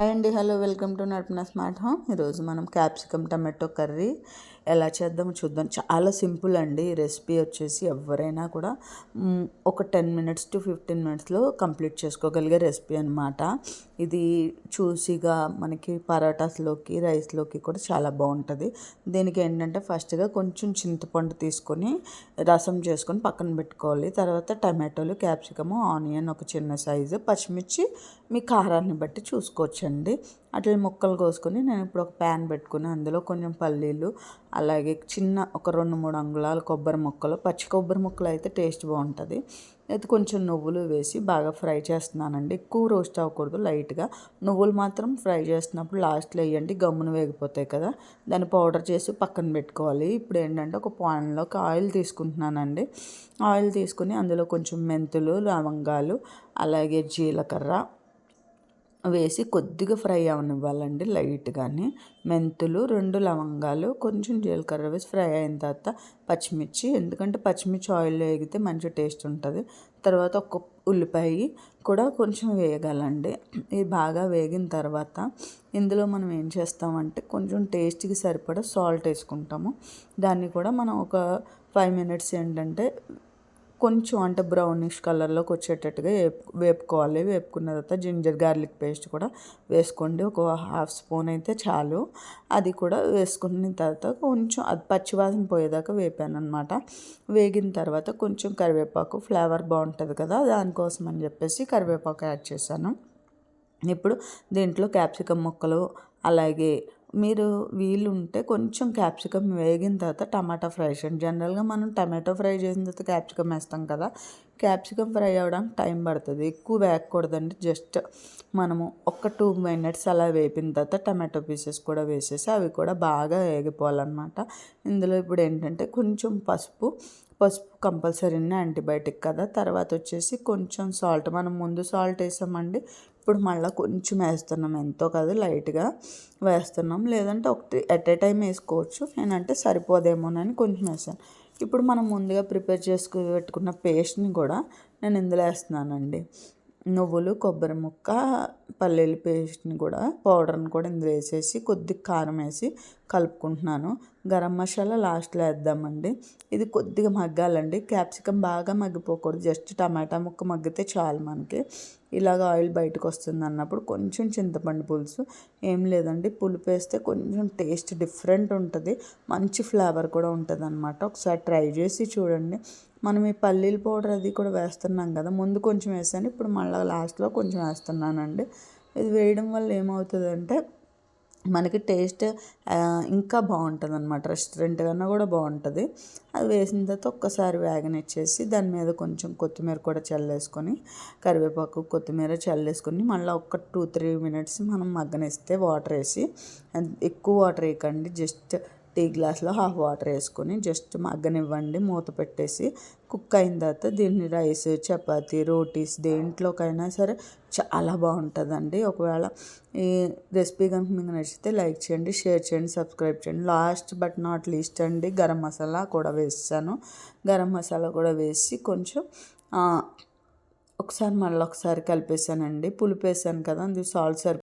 Hi అండి hello welcome to నడిపిన smart home ఈరోజు మనం క్యాప్సికమ్ టమాటో కర్రీ ఎలా చేద్దామో చూద్దాం. చాలా సింపుల్ అండి ఈ రెసిపీ వచ్చేసి ఎవరైనా కూడా ఒక టెన్ మినిట్స్ టు ఫిఫ్టీన్ మినిట్స్లో కంప్లీట్ చేసుకోగలిగే రెసిపీ అనమాట ఇది చూసిగా మనకి పరాటాస్లోకి రైస్లోకి కూడా చాలా బాగుంటుంది. దీనికి ఏంటంటే ఫస్ట్గా కొంచెం చింతపండు తీసుకొని రసం చేసుకొని పక్కన పెట్టుకోవాలి. తర్వాత టమాటోలు క్యాప్సికము ఆనియన్ ఒక చిన్న సైజు పచ్చిమిర్చి మీ కారాన్ని బట్టి చూసుకోవచ్చండి. అట్లా ముక్కలు కోసుకొని నేను ఇప్పుడు ఒక ప్యాన్ పెట్టుకుని అందులో కొంచెం పల్లీలు అలాగే చిన్న ఒక రెండు మూడు అంగుళాలు కొబ్బరి ముక్కలు పచ్చి కొబ్బరి ముక్కలు అయితే టేస్ట్ బాగుంటుంది. అయితే కొంచెం నువ్వులు వేసి బాగా ఫ్రై చేస్తున్నానండి. ఎక్కువ రోస్ట్ అవ్వకూడదు లైట్గా. నువ్వులు మాత్రం ఫ్రై చేస్తున్నప్పుడు లాస్ట్లో వేయండి గమ్మున వేగిపోతాయి కదా. దాన్ని పౌడర్ చేసి పక్కన పెట్టుకోవాలి. ఇప్పుడు ఏంటంటే ఒక పాన్లోకి ఆయిల్ తీసుకుంటున్నానండి. ఆయిల్ తీసుకుని అందులో కొంచెం మెంతులు లవంగాలు అలాగే జీలకర్ర వేసి కొద్దిగా ఫ్రై అవనివ్వాలండి లైట్గానే. మెంతులు రెండు లవంగాలు కొంచెం జీలకర్ర వేసి ఫ్రై అయిన తర్వాత పచ్చిమిర్చి ఎందుకంటే పచ్చిమిర్చి ఆయిల్లో వేగితే మంచి టేస్ట్ ఉంటుంది. తర్వాత ఒక ఉల్లిపాయ కూడా కొంచెం వేయగలండి ఇది బాగా వేగిన తర్వాత ఇందులో మనం ఏం చేస్తామంటే కొంచెం టేస్ట్కి సరిపడా సాల్ట్ వేసుకుంటాము. దాన్ని కూడా మనం ఒక ఫైవ్ మినిట్స్ ఏంటంటే కొంచెం అంటే బ్రౌనిష్ కలర్లోకి వచ్చేటట్టుగా వేపుకోవాలి. వేపుకున్న తర్వాత జింజర్ గార్లిక్ పేస్ట్ కూడా వేసుకోండి. ఒక హాఫ్ స్పూన్ అయితే చాలు. అది కూడా వేసుకున్న తర్వాత కొంచెం అది పచ్చివాసన పోయేదాకా వేపాను అనమాట వేగిన తర్వాత కొంచెం కరివేపాకు ఫ్లేవర్ బాగుంటుంది కదా దానికోసం అని చెప్పేసి కరివేపాకు యాడ్ చేశాను. ఇప్పుడు దీంట్లో క్యాప్సికమ్ ముక్కలు అలాగే మీరు వీలుంటే కొంచెం క్యాప్సికమ్ వేగిన తర్వాత టమాటా ఫ్రై చేయండి. జనరల్గా మనం టమాటో ఫ్రై చేసిన తర్వాత క్యాప్సికమ్ వేస్తాం కదా క్యాప్సికమ్ ఫ్రై అవ్వడానికి టైం పడుతుంది. ఎక్కువ వేయకూడదండి జస్ట్ మనము ఒక టూ మినిట్స్ అలా వేపిన తర్వాత టమాటో పీసెస్ కూడా వేసేసి అవి కూడా బాగా వేగిపోవాలన్నమాట. ఇందులో ఇప్పుడు ఏంటంటే కొంచెం పసుపు పసుపు కంపల్సరీ యాంటీబయాటిక్ కదా. తర్వాత వచ్చేసి కొంచెం సాల్ట్ మనం ముందు సాల్ట్ వేసామండి. ఇప్పుడు మళ్ళీ కొంచెం వేస్తున్నాం. ఎంతో కాదు లైట్గా వేస్తున్నాం. లేదంటే ఒకటి ఎట్ ఏ టైం వేసుకోవచ్చు. నేనంటే సరిపోదేమోనని కొంచెం వేసాను. ఇప్పుడు మనం ముందుగా ప్రిపేర్ చేసుకు పెట్టుకున్న పేస్ట్ని కూడా నేను ఇందులో వేస్తున్నానండి. నువ్వులు కొబ్బరి ముక్క పల్లీల పేస్ట్ని కూడా పౌడర్ని కూడా ఇందులో వేసేసి కొద్దిగా కారం వేసి కలుపుకుంటున్నాను. గరం మసాలా లాస్ట్లో వేద్దామండి. ఇది కొద్దిగా మగ్గాలండి. క్యాప్సికమ్ బాగా మగ్గిపోకూడదు. జస్ట్ టమాటా ముక్క మగ్గితే చాలు మనకి. ఇలాగ ఆయిల్ బయటకు వస్తుంది అన్నప్పుడు కొంచెం చింతపండు పులుసు. ఏం లేదండి. పులుపు వేస్తే కొంచెం టేస్ట్ డిఫరెంట్ ఉంటుంది. మంచి ఫ్లేవర్ కూడా ఉంటుంది అనమాట ఒకసారి ట్రై చేసి చూడండి. మనం ఈ పల్లీల పౌడర్ అది కూడా వేస్తున్నాం కదా ముందు కొంచెం వేసాను ఇప్పుడు మళ్ళీ లాస్ట్లో కొంచెం వేస్తున్నానండి. ఇది వేయడం వల్ల ఏమవుతుందంటే మనకి టేస్ట్ ఇంకా బాగుంటుంది అనమాట రెస్టారెంట్ కన్నా కూడా బాగుంటుంది. అది వేసిన తర్వాత ఒక్కసారి వేగనిచ్చేసి దాని మీద కొంచెం కొత్తిమీర కూడా చల్లేసుకొని కరివేపాకు కొత్తిమీర చల్లేసుకొని మళ్ళీ ఒక టూ త్రీ మినిట్స్ మనం మగ్గనిస్తే వాటర్ వేసి ఎక్కువ వాటర్ వేయకండి జస్ట్ టీ గ్లాస్లో హాఫ్ వాటర్ వేసుకొని జస్ట్ మగ్గనివ్వండి. మూత పెట్టేసి కుక్ అయిన తర్వాత దీన్ని రైస్ చపాతి రోటీస్ దేంట్లోకైనా సరే చాలా బాగుంటుందండి. ఒకవేళ ఈ రెసిపీ కనుక మీకు నచ్చితే లైక్ చేయండి షేర్ చేయండి సబ్స్క్రైబ్ చేయండి. లాస్ట్ బట్ నాట్ లీస్ట్ అండి గరం మసాలా కూడా వేసాను గరం మసాలా కూడా వేసి కొంచెం ఒకసారి మళ్ళీ ఒకసారి కలిపేసానండి. పులిపేసాను కదా అందుకు సాల్ట్ సర్